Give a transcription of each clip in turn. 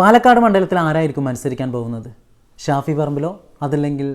പാലക്കാട് മണ്ഡലത്തിൽ ആരായിരിക്കും മത്സരിക്കാൻ പോകുന്നത്? ഷാഫി പറമ്പിലോ? അതല്ലെങ്കിൽ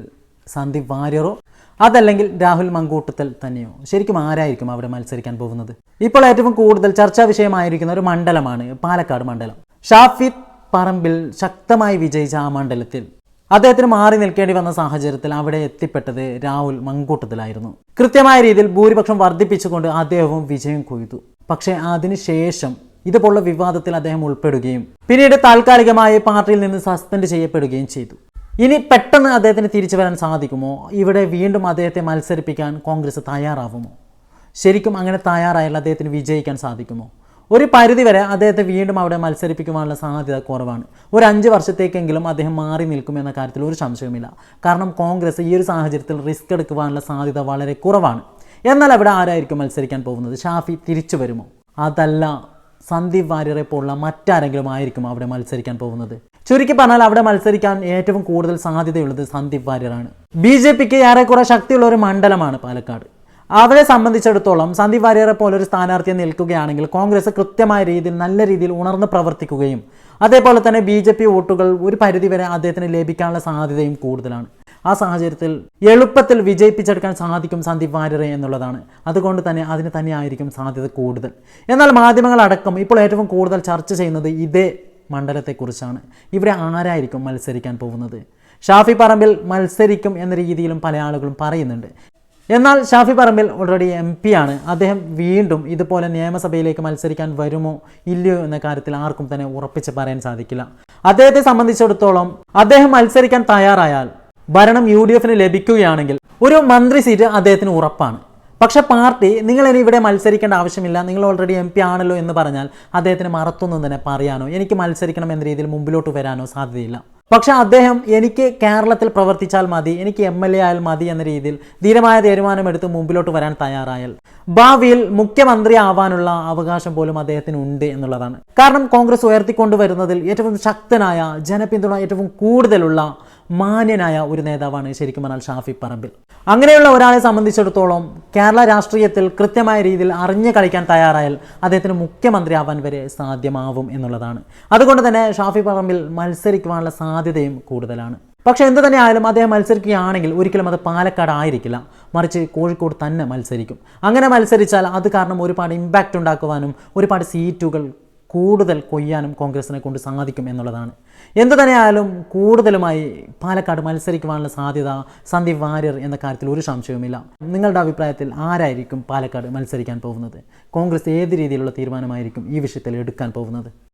സന്ദീപ് വാര്യറോ? അതല്ലെങ്കിൽ രാഹുൽ മങ്കൂട്ടത്തിൽ തന്നെയോ? ശരിക്കും ആരായിരിക്കും അവിടെ മത്സരിക്കാൻ പോകുന്നത്? ഇപ്പോൾ ഏറ്റവും കൂടുതൽ ചർച്ചാ വിഷയമായിരിക്കുന്ന ഒരു മണ്ഡലമാണ് പാലക്കാട് മണ്ഡലം. ഷാഫി പറമ്പിൽ ശക്തമായി വിജയിച്ച ആ മണ്ഡലത്തിൽ അദ്ദേഹത്തിന് മാറി നിൽക്കേണ്ടി വന്ന സാഹചര്യത്തിൽ അവിടെ എത്തിപ്പെട്ടത് രാഹുൽ മങ്കൂട്ടത്തിലായിരുന്നു. കൃത്യമായ രീതിയിൽ ഭൂരിപക്ഷം വർദ്ധിപ്പിച്ചുകൊണ്ട് അദ്ദേഹവും വിജയം കൊയ്തു. പക്ഷേ അതിനുശേഷം ഇതുപോലുള്ള വിവാദത്തിൽ അദ്ദേഹം ഉൾപ്പെടുകയും പിന്നീട് താൽക്കാലികമായി പാർട്ടിയിൽ നിന്ന് സസ്പെൻഡ് ചെയ്യപ്പെടുകയും ചെയ്തു. ഇനി പെട്ടെന്ന് അദ്ദേഹത്തിന് തിരിച്ചു വരാൻ സാധിക്കുമോ? ഇവിടെ വീണ്ടും അദ്ദേഹത്തെ മത്സരിപ്പിക്കാൻ കോൺഗ്രസ് തയ്യാറാവുമോ? ശരിക്കും അങ്ങനെ തയ്യാറായാൽ അദ്ദേഹത്തിന് വിജയിക്കാൻ സാധിക്കുമോ? ഒരു പരിധിവരെ അദ്ദേഹത്തെ വീണ്ടും അവിടെ മത്സരിപ്പിക്കുവാനുള്ള സാധ്യത കുറവാണ്. ഒരു അഞ്ച് വർഷത്തേക്കെങ്കിലും അദ്ദേഹം മാറി നിൽക്കുമെന്ന കാര്യത്തിൽ ഒരു സംശയവുമില്ല. കാരണം കോൺഗ്രസ് ഈ ഒരു സാഹചര്യത്തിൽ റിസ്ക് എടുക്കുവാനുള്ള സാധ്യത വളരെ കുറവാണ്. എന്നാൽ അവിടെ ആരായിരിക്കും മത്സരിക്കാൻ പോകുന്നത്? ഷാഫി തിരിച്ചു വരുമോ? അതല്ല. സന്ദീപ് വാര്യറെ പോലുള്ള മറ്റാരെങ്കിലും ആയിരിക്കും അവിടെ മത്സരിക്കാൻ പോകുന്നത്. ചുരുക്കി പറഞ്ഞാൽ അവിടെ മത്സരിക്കാൻ ഏറ്റവും കൂടുതൽ സാധ്യതയുള്ളത് സന്ദീപ് വാര്യറാണ് ബി ജെ പിക്ക് ഏറെക്കുറെ ശക്തിയുള്ള ഒരു മണ്ഡലമാണ് പാലക്കാട്. അവരെ സംബന്ധിച്ചിടത്തോളം സന്ദീപ് വാര്യറെ പോലെ ഒരു സ്ഥാനാർത്ഥിയെ നിൽക്കുകയാണെങ്കിൽ കോൺഗ്രസ് കൃത്യമായ രീതിയിൽ നല്ല രീതിയിൽ ഉണർന്ന് പ്രവർത്തിക്കുകയും അതേപോലെ തന്നെ ബി വോട്ടുകൾ ഒരു പരിധിവരെ അദ്ദേഹത്തിന് ലഭിക്കാനുള്ള സാധ്യതയും കൂടുതലാണ്. ആ സാഹചര്യത്തിൽ എളുപ്പത്തിൽ വിജയിപ്പിച്ചെടുക്കാൻ സാധിക്കും സന്ദീപ് വാര്യറെ എന്നുള്ളതാണ്. അതുകൊണ്ട് തന്നെ അതിന് തന്നെയായിരിക്കും സാധ്യത കൂടുതൽ. എന്നാൽ മാധ്യമങ്ങളടക്കം ഇപ്പോൾ ഏറ്റവും കൂടുതൽ ചർച്ച ചെയ്യുന്നത് ഇതേ മണ്ഡലത്തെക്കുറിച്ചാണ്. ഇവിടെ ആരായിരിക്കും മത്സരിക്കാൻ പോകുന്നത്? ഷാഫി പറമ്പിൽ മത്സരിക്കും എന്ന രീതിയിലും പല ആളുകളും പറയുന്നുണ്ട്. എന്നാൽ Shafi Parambil already M P ആണ്. അദ്ദേഹം വീണ്ടും ഇതുപോലെ നിയമസഭയിലേക്ക് മത്സരിക്കാൻ വരുമോ ഇല്ലയോ എന്ന കാര്യത്തിൽ ആർക്കും തന്നെ ഉറപ്പിച്ച് പറയാൻ സാധിക്കില്ല. അദ്ദേഹത്തെ സംബന്ധിച്ചിടത്തോളം അദ്ദേഹം മത്സരിക്കാൻ തയ്യാറായാൽ ഭരണം യു ഡി എഫിന് ലഭിക്കുകയാണെങ്കിൽ ഒരു മന്ത്രി സീറ്റ് അദ്ദേഹത്തിന് ഉറപ്പാണ്. പക്ഷെ പാർട്ടി നിങ്ങൾ ഇനി ഇവിടെ മത്സരിക്കേണ്ട ആവശ്യമില്ല നിങ്ങൾ ഓൾറെഡി എം പി ആണല്ലോ എന്ന് പറഞ്ഞാൽ അദ്ദേഹത്തിന് മറത്തൊന്നും തന്നെ പറയാനോ എനിക്ക് മത്സരിക്കണം എന്ന രീതിയിൽ മുമ്പിലോട്ട് വരാനോ സാധ്യതയില്ല. പക്ഷേ അദ്ദേഹം എനിക്ക് കേരളത്തിൽ പ്രവർത്തിച്ചാൽ മതി എനിക്ക് എം എൽ എ ആയാൽ മതി എന്ന രീതിയിൽ ധീരമായ തീരുമാനമെടുത്ത് മുമ്പിലോട്ട് വരാൻ തയ്യാറായാൽ ഭാവിയിൽ മുഖ്യമന്ത്രി ആവാനുള്ള അവകാശം പോലും അദ്ദേഹത്തിന് ഉണ്ട് എന്നുള്ളതാണ്. കാരണം കോൺഗ്രസ് ഉയർത്തിക്കൊണ്ടുവരുന്നതിൽ ഏറ്റവും ശക്തനായ ജനപിന്തുണ ഏറ്റവും കൂടുതലുള്ള മാന്യനായ ഒരു നേതാവാണ് ശരിക്കും പറഞ്ഞാൽ ഷാഫി പറമ്പിൽ. അങ്ങനെയുള്ള ഒരാളെ സംബന്ധിച്ചിടത്തോളം കേരള രാഷ്ട്രീയത്തിൽ കൃത്യമായ രീതിയിൽ അറിഞ്ഞു കളിക്കാൻ തയ്യാറായാൽ അദ്ദേഹത്തിന് മുഖ്യമന്ത്രി ആവാൻ വരെ സാധ്യമാവും എന്നുള്ളതാണ്. അതുകൊണ്ട് തന്നെ ഷാഫി പറമ്പിൽ മത്സരിക്കുവാനുള്ള സാധ്യതയും കൂടുതലാണ്. പക്ഷേ എന്ത് തന്നെ ആയാലും അദ്ദേഹം മത്സരിക്കുകയാണെങ്കിൽ ഒരിക്കലും അത് പാലക്കാട് ആയിരിക്കില്ല. മറിച്ച് കോഴിക്കോട് തന്നെ മത്സരിക്കും. അങ്ങനെ മത്സരിച്ചാൽ അത് കാരണം ഒരുപാട് ഇമ്പാക്റ്റ് ഉണ്ടാക്കുവാനും ഒരുപാട് സീറ്റുകൾ കൂടുതൽ കൊയ്യാനും കോൺഗ്രസിനെ കൊണ്ട് സാധിക്കും എന്നുള്ളതാണ്. എന്തു തന്നെയായാലും കൂടുതലുമായി പാലക്കാട് മത്സരിക്കുവാനുള്ള സാധ്യത സന്ദീപ് വാര്യർ എന്ന കാര്യത്തിൽ ഒരു സംശയവുമില്ല. നിങ്ങളുടെ അഭിപ്രായത്തിൽ ആരായിരിക്കും പാലക്കാട് മത്സരിക്കാൻ പോകുന്നത്? കോൺഗ്രസ് ഏത് രീതിയിലുള്ള തീരുമാനമായിരിക്കും ഈ വിഷയത്തിൽ എടുക്കാൻ പോകുന്നത്?